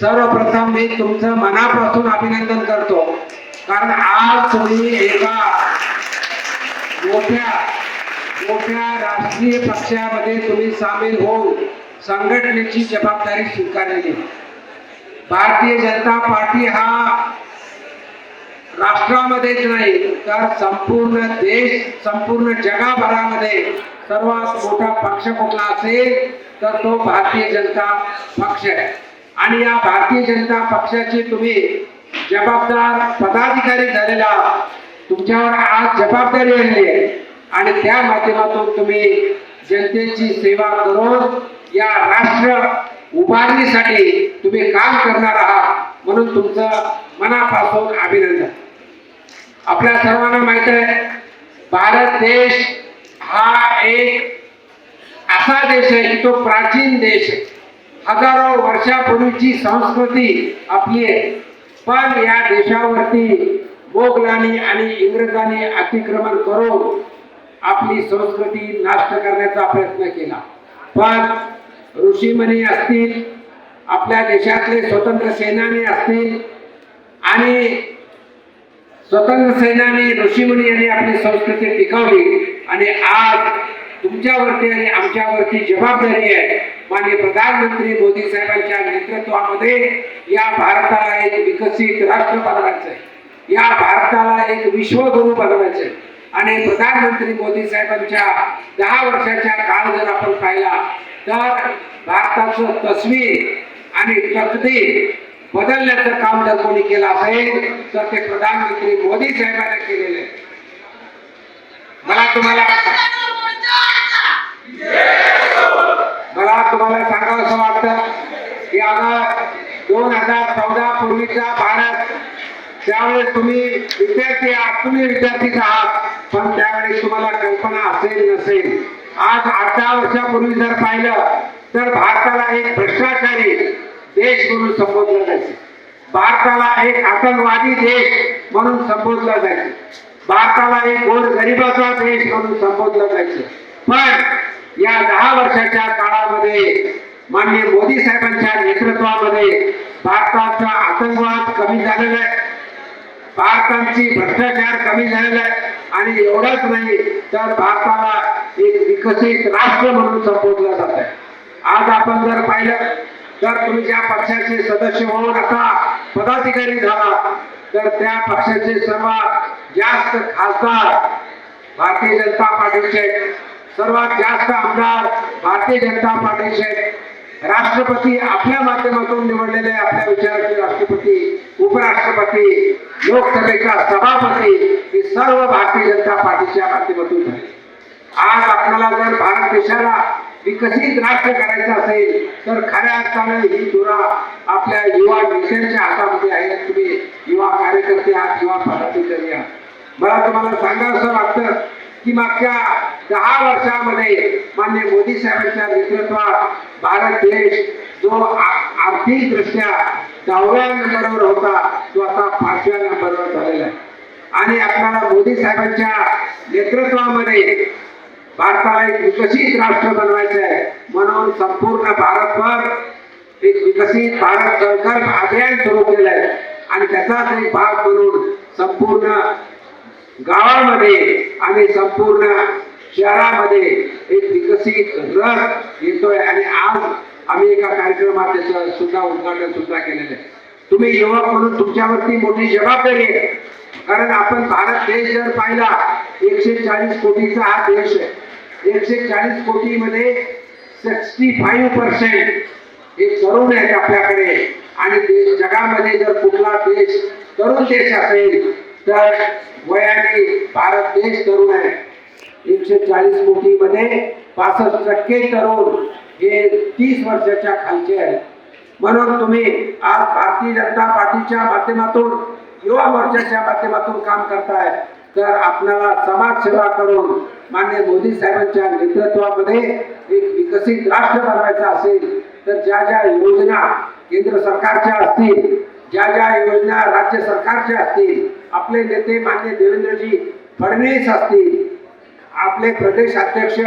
सर्वप्रथम मी तुमचं मनापासून अभिनंदन करतो. कारण आज तुम्ही एका मोठ्या मोठ्या राष्ट्रीय पक्षामध्ये तुम्ही सामील होऊन संघटनेची जबाबदारी स्वीकारलेली भारतीय जनता पार्टी हा राष्ट्रामध्येच नाही तर संपूर्ण देश संपूर्ण जगाभरामध्ये सर्वात मोठा पक्ष कुठला असेल तर तो भारतीय जनता पक्ष आहे. आणि या भारतीय जनता पक्षाची तुम्ही जबाबदार पदाधिकारी झालेला तुमच्यावर आज जबाबदारी आली आहे. आणि त्या माध्यमातून तुम्ही जनतेची सेवा करून या राष्ट्र उभारणीसाठी तुम्ही काम करणार आहात म्हणून तुमचं मनापासून अभिनंदन. आपल्या सर्वांना माहीत आहे भारत देश हा एक असा देश आहे की तो प्राचीन देश आहे. हजारो वर्षापूर्वीची संस्कृती आपली आहे. पण या देशावरती मोगलांनी आणि इंग्रजांनी अतिक्रमण करून आपली संस्कृती नष्ट करण्याचा प्रयत्न केला. पण ऋषीमणी असतील आपल्या देशातले स्वतंत्र सेनानी असतील आणि स्वतंत्र सेनानी ऋषीमुनी यांनी आपली संस्कृती टिकवली आणि आज तुमच्यावरती आणि आमच्यावरती जबाबदारी आहे. माननीय प्रधानमंत्री मोदी साहेबांच्या नेतृत्वामध्ये या भारताला एक विकसित राष्ट्र बनवायचं आहे. या भारताला एक विश्वगुरु बनवायचं आहे. आणि प्रधानमंत्री मोदी साहेबांच्या दहा वर्षाच्या काळ जर आपण पाहिला तर भारताचं तस्वीर आणि तकदीर बदलण्याचं काम जर कोणी केलं असेल तर ते प्रधानमंत्री मोदी साहेबांना केलेलं आहे. मला तुम्हाला मला तुम्हाला सांगावं असं वाटतं की आता दोन हजार चौदा पूर्वीचा भारत त्यावेळेस तुम्ही विद्यार्थी आहात तुम्ही विद्यार्थीच आहात पण त्यावेळेस तुम्हाला कल्पना असेल नसेल. आज अठरा वर्षापूर्वी जर पाहिलं तर भारताला एक भ्रष्टाचारी देश म्हणून संबोधलं जायचं. भारताला एक आतंकवादी देश म्हणून संबोधलं जायचं. भारताला एक गोर गरिबाचा देश म्हणून संबोधलं जायचं. पण या दहा वर्षाच्या काळामध्ये माननीय मोदी साहेबांच्या नेतृत्वामध्ये भारताचा आतंकवाद कमी झालेला आहे. भारताची भ्रष्टाचार कमी झालेला आहे. आणि एवढंच नाही तर भारताला एक विकसित राष्ट्र म्हणून संबोधलं जात आहे. आज आपण जर पाहिलं तर तुम्ही ज्या पक्षाचे सदस्य होऊन आता पदाधिकारी झाला तर त्या पक्षाचे सर्वात जास्त खासदार भारतीय जनता पार्टीचे सर्वात जास्त आमदार भारतीय जनता पार्टीचे राष्ट्रपती आपल्या माध्यमातून निवडलेले आपल्या विचाराचे राष्ट्रपती उपराष्ट्रपती लोकसभेचा सभापती हे सर्व भारतीय जनता पार्टीच्या माध्यमातून झाले. आज आपल्याला जर भारत देशाला विकसित राष्ट्र करायचं असेल तर खऱ्या अर्थानं ही धुरा आपल्या युवा नेत्यांच्या हातामध्ये आहे. तुम्ही युवा कार्यकर्ते आहात युवा पदाधिकारी आहात. मला तुम्हाला सांगावं असं वाटतं की मागच्या दहा वर्षामध्ये मान्य मोदी साहेबांच्या नेतृत्वात भारत देश जो आर्थिक दृष्ट्या दहाव्या नंबरवर होता तो आता पाचव्या नंबरवर झालेला आहे. आणि आपल्याला मोदी साहेबांच्या नेतृत्वामध्ये भारताला एक विकसित राष्ट्र बनवायचं आहे म्हणून संपूर्ण भारतभर एक विकसित भारत संकल्प अभियान सुरू केलं आहे आणि त्याचाच एक भाग म्हणून संपूर्ण गावामध्ये आणि संपूर्ण शहरामध्ये एक विकसित रथ येतोय आणि आज आम्ही एका कार्यक्रमात त्याचं सुद्धा उद्घाटन सुद्धा केलेलं आहे. तुम्ही युवक म्हणून तुमच्यावरती मोठी जबाबदारी आहे कारण आपण भारत देश जर पाहिला एकशे चाळीस कोटीचा हा देश आहे. एकशे चाळीस कोटी मध्ये सिक्स्टी फाईव्ह पर्सेंट हे तरुण आहेत आपल्याकडे. आणि देश जगामध्ये जर कुठला देश तरुण देश असेल तर वयाने भारत देश तरुण आहे. एकशे चाळीस कोटीमध्ये पासष्ट टक्के तरुण हे तीस वर्षाच्या खालचे आहेत. म्हणून तुम्ही आज भारतीय जनता पार्टीच्या माध्यमातून युवा मोर्चाच्या माध्यमातून काम करताय. तर आपल्याला समाजसेवा करून मान्य मोदी साहेबांच्या नेतृत्वामध्ये एक विकसित राष्ट्र बनवायचं असेल तर ज्या ज्या योजना केंद्र सरकारच्या असतील ज्या ज्या योजना राज्य सरकारच्या असतील आपले नेते मान्य देवेंद्रजी फडणवीस असतील आपले प्रदेश अध्यक्ष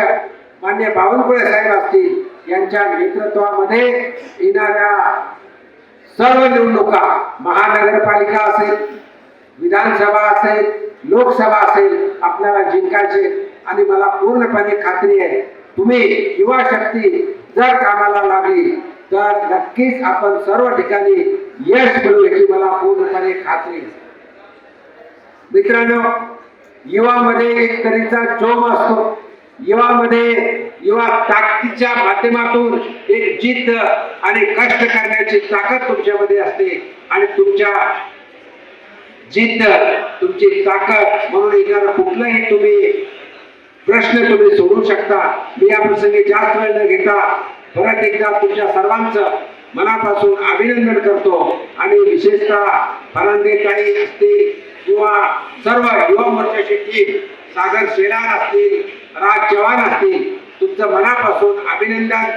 मान्य बावनकुळे साहेब असतील यांच्या नेतृत्वामध्ये येणाऱ्या सर्व निवडणुका महानगरपालिका असेल विधानसभा असेल लोकसभा असेल आपल्याला जिंकायचे आणि मला पूर्णपणे खात्री आहे तुम्ही युवा शक्ती जर कामाला लागली तर नक्कीच आपण सर्व ठिकाणी यश मिळू याची मला पूर्णपणे खात्री मित्रांनो युवामध्ये एक तऱ्हेचा जोम असतो. युवामध्ये युवा ताकदीच्या माध्यमातून एक जिद्द आणि कष्ट करण्याची ताकद तुमच्यामध्ये असते. आणि तुमच्या जिद्द तुमची ताकद म्हणून येणार कुठलाही तुम्ही प्रश्न तुम्ही सोडू शकता. मी या प्रसंगी जास्त वेळ न घेता परत एकदा तुमच्या सर्वांचं मनापासून अभिनंदन करतो. आणि विशेषतः फरांदेताई असतील किंवा सर्व युवा मोर्चाची टीम सागर शेलार असतील राज चव्हाण असतील तुमचं मनापासून अभिनंदन.